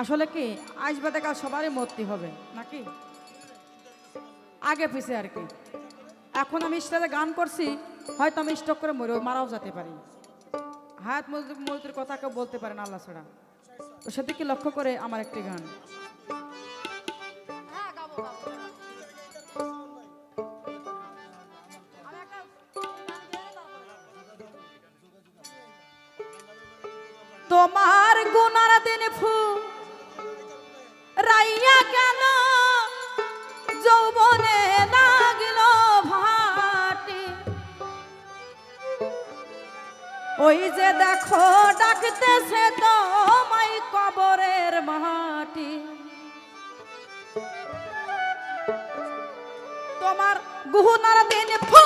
আসলে কি আসবে দেখা সবারই মরতে হবে নাকি? আগে পিছে আর কি। এখন আমি স্টেজে গান করছি হয়তো আমি স্টক করে মরে মারাও যেতে পারি। হায়াত মজদুর কথা কেউ বলতে পারে না আল্লাহ ছাড়া। তো সেদিকে লক্ষ্য করে আমার একটি গান? হ্যাঁ তোমার গুনার দিন ফু ওই যে দেখো ডাকতেছে তোমায় কবরের মাটি। তোমার গুনার দিন ফু!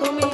তুমি